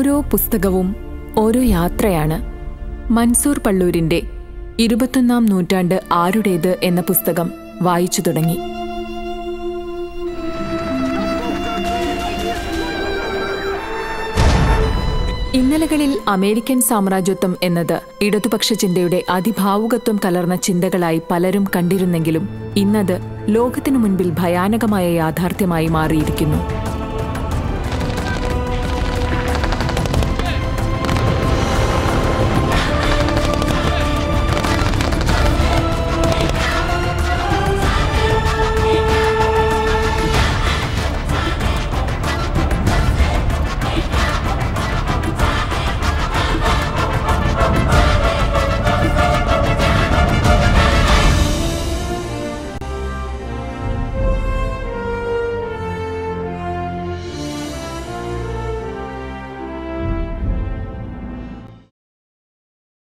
ഓരോ പുസ്തകവും ഓരോ യാത്രയാണ്. മൻസൂർ പള്ളൂരിന്റെ ഇരുപത്തൊന്നാം നൂറ്റാണ്ട് ആരുടേത് എന്ന പുസ്തകം വായിച്ചു തുടങ്ങി. ഇന്നലകളിൽ അമേരിക്കൻ സാമ്രാജ്യത്വം എന്നത് ഇടതുപക്ഷ ചിന്തയുടെ അതിഭാവുകത്വം കലർന്ന ചിന്തകളായി പലരും കണ്ടിരുന്നെങ്കിലും ഇന്നത് ലോകത്തിനു മുൻപിൽ ഭയാനകമായ യാഥാർത്ഥ്യമായി മാറിയിരിക്കുന്നു.